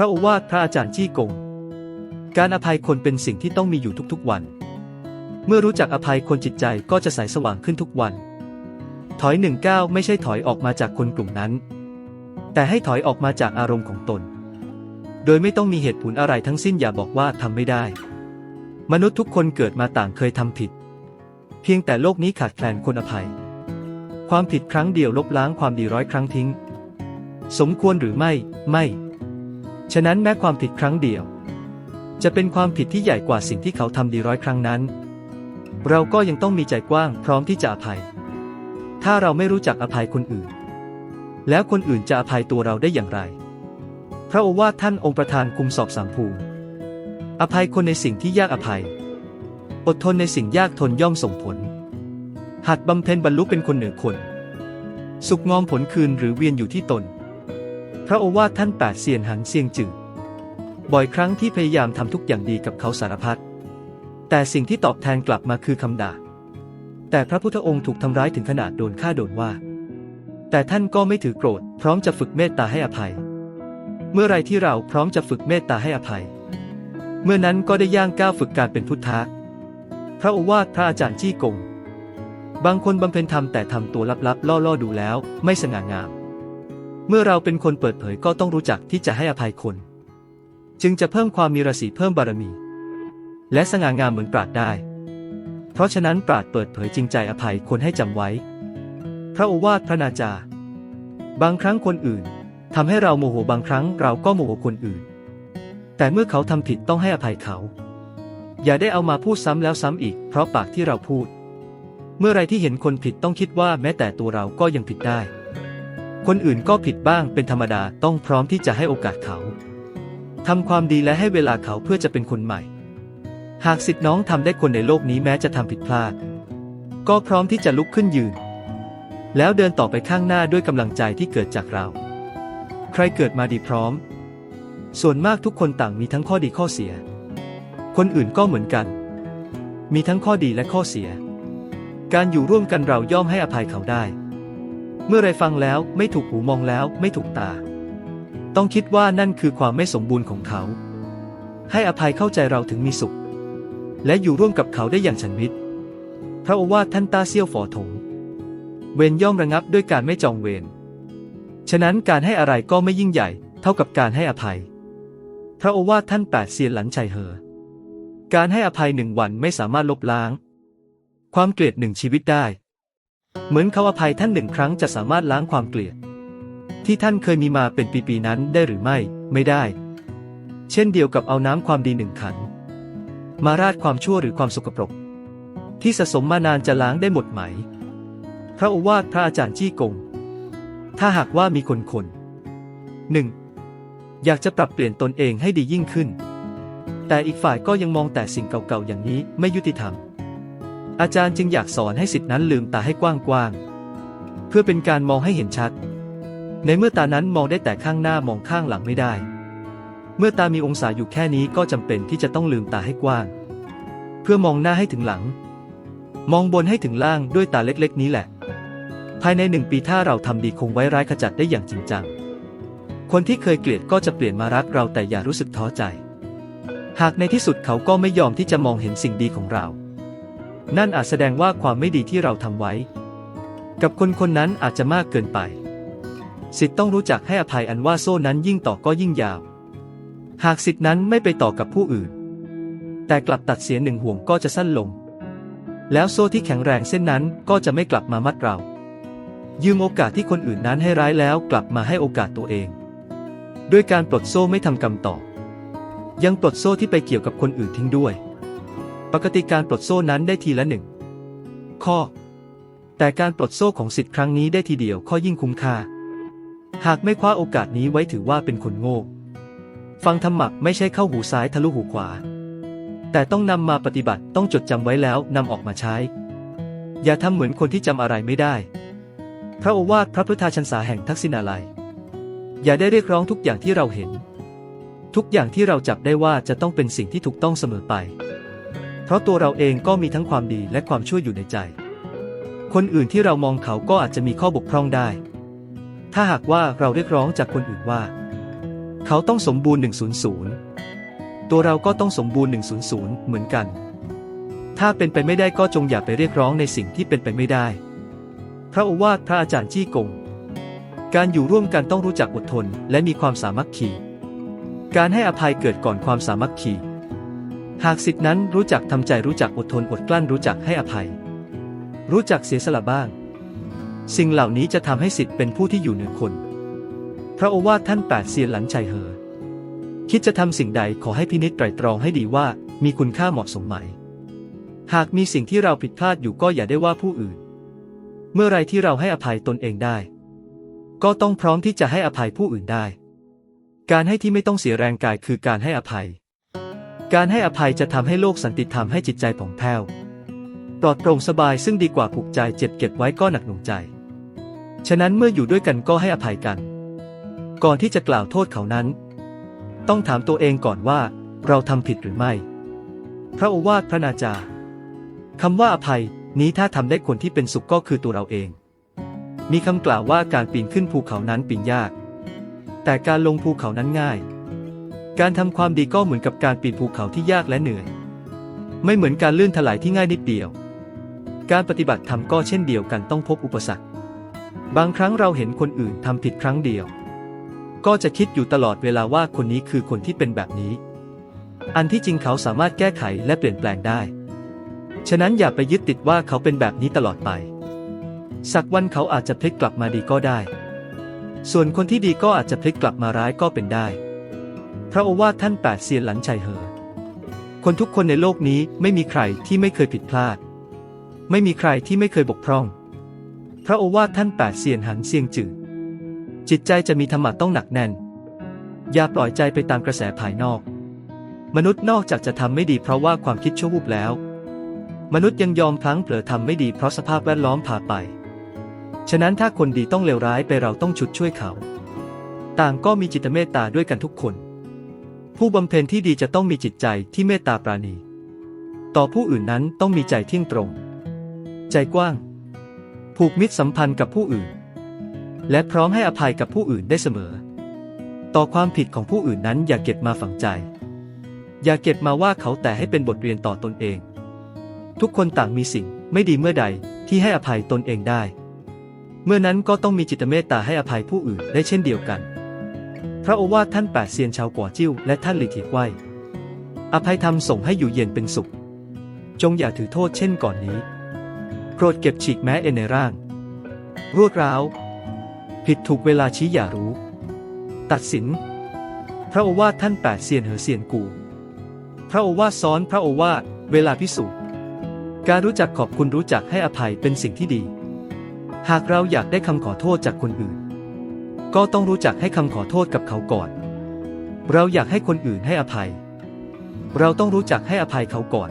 ระโอวาทพระอาจารย์จี้กง การอภัยคนเป็นสิ่งที่ต้องมีอยู่ทุกๆวัน เมื่อรู้จักอภัยคนจิตใจก็จะใสสว่างขึ้นทุกวัน ถอยหนึ่งก้าวไม่ใช่ถอยออกมาจากคนกลุ่มนั้น แต่ให้ถอยออกมาจากอารมณ์ของตน โดยไม่ต้องมีเหตุผลอะไรทั้งสิ้นอย่าบอกว่าทำไม่ได้ มนุษย์ทุกคนเกิดมาต่างเคยทำผิด เพียงแต่โลกนี้ขาดแคลนคนอภัย ความผิดครั้งเดียวลบล้างความดีร้อยครั้งทิ้ง สมควรหรือไม่ ไม่ ฉะนั้นแม้ความผิดครั้งเดียว จะเป็นความผิดที่ใหญ่กว่าสิ่งที่เขาทำดีร้อยครั้งนั้น เราก็ยังต้องมีใจกว้างพร้อมที่จะอภัย ถ้าเราไม่รู้จักอภัยคนอื่น แล้วคนอื่นจะอภัยตัวเราได้อย่างไร พระโอวาทท่านองค์ประธานคุมสอบสามภูมิอภัยคนในสิ่งที่ยากอภัย อดทนในสิ่งยากทนย่อมส่งผล หัดบำเพ็ญบรรลุเป็นคนเหนือคน สุขงอมผลคืนหรือเวียนอยู่ที่ตน ระโอวาทท่านแปดเซียนหันเซียงจืดบ่อยครั้งที่พยายามทำทุกอย่างดีกับเขาสารพัดแต่สิ่งที่ตอบแทนกลับมาคือคำด่า แต่พระพุทธองค์ถูกทำร้ายถึงขนาดโดนฆ่าโดนว่า แต่ท่านก็ไม่ถือโกรธ พร้อมจะฝึกเมตตาให้อภัย เมื่อไรที่เราพร้อมจะฝึกเมตตาให้อภัย เมื่อนั้นก็ได้ย่างก้าวฝึกการเป็นพุทธะ พระโอวาทพระอาจารย์จี้กง บางคนบำเพ็ญธรรมแต่ทำตัวลับๆล่อๆดูแล้ว ไม่สง่างาม เมื่อเราเป็นคนเปิดเผยก็ต้องรู้จักที่จะให้อภัยคน จึงจะเพิ่มความมีราศีเพิ่มบารมี และสง่างามเหมือนปราดได้ เพราะฉะนั้นปราดเปิดเผยจริงใจอภัยคนให้จำไว้ พระโอวาทพระนาจา บางครั้งคนอื่นทำให้เราโมโหบางครั้งเราก็โมโหคนอื่น แต่เมื่อเขาทำผิดต้องให้อภัยเขา อย่าได้เอามาพูดซ้ำแล้วซ้ำอีก เพราะปากที่เราพูด เมื่อไรที่เห็นคนผิดต้องคิดว่าแม้แต่ตัวเราก็ยังผิดได้ คนอื่นก็ผิดบ้างเป็นธรรมดาต้องพร้อมที่จะให้โอกาสเขาทำความดีและให้เวลาเขาเพื่อจะเป็นคนใหม่ หากสิทธิ์น้องทำได้คนในโลกนี้แม้จะทำผิดพลาด ก็พร้อมที่จะลุกขึ้นยืน แล้วเดินต่อไปข้างหน้าด้วยกำลังใจที่เกิดจากเรา ใครเกิดมาดีพร้อม ส่วนมากทุกคนต่างมีทั้งข้อดีข้อเสีย คนอื่นก็เหมือนกัน มีทั้งข้อดีและข้อเสีย การอยู่ร่วมกันเราย่อมให้อภัยเขาได้ เมื่อไรฟังแล้วไม่ถูกหูมองแล้วไม่ถูกตา ต้องคิดว่านั่นคือความไม่สมบูรณ์ของเขา ให้อภัยเข้าใจเราถึงมีสุข และอยู่ร่วมกับเขาได้อย่างฉันมิตรพระโอวาทท่านตาเซี่ยวฝอถง เวรย่อมระงับด้วยการไม่จองเวรฉะนั้นการให้อะไรก็ไม่ยิ่งใหญ่ เท่ากับการให้อภัย พระโอวาทท่านแปดเซียนหลันชัยเหอ การให้อภัยหนึ่งวันไม่สามารถลบล้าง ความเกลียดหนึ่งชีวิตได้ เหมือนเขาอภัยท่านหนึ่งครั้งจะสามารถล้างความเกลียด ที่ท่านเคยมีมาเป็นปีๆนั้นได้หรือไม่ ไม่ได้ เช่นเดียวกับเอาน้ำความดีหนึ่งขัน มาราดความชั่วหรือความสกปรก ที่สะสมมานานจะล้างได้หมดไหม พระโอวาทพระอาจารย์จี้กง ถ้าหากว่ามีคนคนหนึ่งอยากจะปรับเปลี่ยนตนเองให้ดียิ่งขึ้น แต่อีกฝ่ายก็ยังมองแต่สิ่งเก่าๆอย่างนี้ไม่ยุติธรรม อาจารย์จึงอยากสอนให้สิทธินั้นลืมตาให้กว้างๆ เพื่อเป็นการมองให้เห็นชัด ในเมื่อตานั้นมองได้แต่ข้างหน้ามองข้างหลังไม่ได้ เมื่อตามีองศาอยู่แค่นี้ก็จำเป็นที่จะต้องลืมตาให้กว้าง เพื่อมองหน้าให้ถึงหลัง มองบนให้ถึงล่างด้วยตาเล็กๆ นี้แหละ ภายในหนึ่งปีถ้าเราทำดีคงไว้ร้ายขจัดได้อย่างจริงจัง คนที่เคยเกลียดก็จะเปลี่ยนมารักเราแต่อย่ารู้สึกท้อใจ หากในที่สุดเขาก็ไม่ยอมที่จะมองเห็นสิ่งดีของเรา นั่นอาจแสดงว่าความไม่ดีที่เราทำไว้ กับคนคนนั้นอาจจะมากเกินไป สิทธิ์ต้องรู้จักให้อภัยอันว่าโซ่นั้นยิ่งต่อก็ยิ่งยาว หากสิทธินั้นไม่ไปต่อกับผู้อื่น แต่กลับตัดเสียหนึ่งห่วงก็จะสั้นลง แล้วโซ่ที่แข็งแรงเส้นนั้นก็จะไม่กลับมามัดเรา ยืมโอกาสที่คนอื่นนั้นให้ร้ายแล้วกลับมาให้โอกาสตัวเอง ด้วยการปลดโซ่ไม่ทำกรรมต่อ ยังปลดโซ่ที่ไปเกี่ยวกับคนอื่นทิ้งด้วย ปกติการปลดโซ่นั้นได้ทีละหนึ่งข้อ แต่การปลดโซ่ของสิทธิ์ครั้งนี้ได้ทีเดียวข้อยิ่งคุ้มค่า หากไม่คว้าโอกาสนี้ไว้ถือว่าเป็นคนโง่ ฟังธรรมะไม่ใช่เข้าหูซ้ายทะลุหูขวา แต่ต้องนำมาปฏิบัติต้องจดจำไว้แล้วนำออกมาใช้ อย่าทำเหมือนคนที่จำอะไรไม่ได้ พระโอวาทพระพุทธาชันษาแห่งทักษิณาลัย อย่าได้เรียกร้องทุกอย่างที่เราเห็น ทุกอย่างที่เราจับได้ว่าจะต้องเป็นสิ่งที่ถูกต้องเสมอไป ราะตัวเราเองก็มีทั้งความดีและความชั่วอยู่ในใจ คนอื่นที่เรามองเขาก็อาจจะมีข้อบกพร่องได้ ถ้าหากว่าเราเรียกร้องจากคนอื่นว่า เขาต้องสมบูรณ์ 100 ตัวเราก็ต้องสมบูรณ์ 100 เหมือนกัน ถ้าเป็นไปไม่ได้ก็จงอย่าไปเรียกร้องในสิ่งที่เป็นไปไม่ได้ พระโอวาทพระอาจารย์จี้กง การอยู่ร่วมกันต้องรู้จักอดทนและมีความสามัคคี การให้อภัยเกิดก่อนความสามัคคี หากสิทธินั้นรู้จักทำใจรู้จักอดทนอดกลั้นรู้จักให้อภัย รู้จักเสียสละบ้าง สิ่งเหล่านี้จะทำให้สิทธิ์เป็นผู้ที่อยู่เหนือคน พระโอวาทท่านแปดเซียนหลันชัยเหอ คิดจะทำสิ่งใดขอให้พินิจไตรตรองให้ดีว่ามีคุณค่าเหมาะสมไหม หากมีสิ่งที่เราผิดพลาดอยู่ก็อย่าได้ว่าผู้อื่น เมื่อไรที่เราให้อภัยตนเองได้ ก็ต้องพร้อมที่จะให้อภัยผู้อื่นได้ การให้ที่ไม่ต้องเสียแรงกายคือการให้อภัย การให้อภัยจะทำให้โลกสันติธรรมให้จิตใจผ่องแผ้วปลอดโปร่งสบายซึ่งดีกว่าผูกใจเจ็บเก็บไว้ก็หนักหน่วงใจ ฉะนั้นเมื่ออยู่ด้วยกันก็ให้อภัยกัน ก่อนที่จะกล่าวโทษเขานั้น ต้องถามตัวเองก่อนว่า เราทำผิดหรือไม่ พระโอวาทพระนาจาคำว่าอภัยนี้ถ้าทำได้คนที่เป็นสุขก็คือตัวเราเอง มีคำกล่าวว่าการปีนขึ้นภูเขานั้นปีนยาก แต่การลงภูเขานั้นง่าย การทำความดีก็เหมือนกับการปีนภูเขาที่ยากและเหนื่อย ไม่เหมือนการลื่นถลายที่ง่ายนิดเดียว การปฏิบัติธรรมก็เช่นเดียวกันต้องพบอุปสรรค บางครั้งเราเห็นคนอื่นทำผิดครั้งเดียว ก็จะคิดอยู่ตลอดเวลาว่าคนนี้คือคนที่เป็นแบบนี้ อันที่จริงเขาสามารถแก้ไขและเปลี่ยนแปลงได้ ฉะนั้นอย่าไปยึดติดว่าเขาเป็นแบบนี้ตลอดไป สักวันเขาอาจจะพลิกกลับมาดีก็ได้ ส่วนคนที่ดีก็อาจจะพลิกกลับมาร้ายก็เป็นได้ พระโอวาทท่านแปดเซียนหลันชัยเหอ คนทุกคนในโลกนี้ไม่มีใครที่ไม่เคยผิดพลาด ไม่มีใครที่ไม่เคยบกพร่อง พระโอวาทท่านแปดเซียนหันเซียงจืดจิตใจจะมีธรรมะต้องหนักแน่น อย่าปล่อยใจไปตามกระแสภายนอก มนุษย์นอกจากจะทำไม่ดีเพราะว่าความคิดชั่ววูบแล้ว มนุษย์ยังยอมพลั้งเผลอทำไม่ดีเพราะสภาพแวดล้อมพาไป ฉะนั้นถ้าคนดีต้องเลวร้ายไปเราต้องฉุดช่วยเขา ต่างก็มีจิตเมตตาด้วยกันทุกคน ผู้บำเพ็ญที่ดีจะต้องมีจิตใจที่เมตตาปราณี ต่อผู้อื่นนั้นต้องมีใจเที่ยงตรง ใจกว้าง ผูกมิตรสัมพันธ์กับผู้อื่น และพร้อมให้อภัยกับผู้อื่นได้เสมอ ต่อความผิดของผู้อื่นนั้นอย่าเก็บมาฝังใจ อย่าเก็บมาว่าเขาแต่ให้เป็นบทเรียนต่อตนเอง ทุกคนต่างมีสิ่งไม่ดีเมื่อใดที่ให้อภัยตนเองได้ เมื่อนั้นก็ต้องมีจิตเมตตาให้อภัยผู้อื่นได้เช่นเดียวกัน ระโอวาทท่านแปดเซียนชาวกัวจิ้วและท่านหลีเทียกไว้อภัยธรรมส่งให้อยู่เย็นเป็นสุข จงอย่าถือโทษเช่นก่อนนี้โปรดเก็บฉีกแม้เอในร่าง รวดร้าว ผิดถูกเวลาชี้อย่ารู้ ตัดสิน พระโอวาทท่านแปดเซียนเหอเซียนกู พระโอวาทซ้อนพระโอวาทเวลาพิสูจน์ การรู้จักขอบคุณรู้จักให้อภัยเป็นสิ่งที่ดี หากเราอยากได้คำขอโทษจากคนอื่น ก็ต้องรู้จักให้คำขอโทษกับเขาก่อน เราอยากให้คนอื่นให้อภัย เราต้องรู้จักให้อภัยเขาก่อน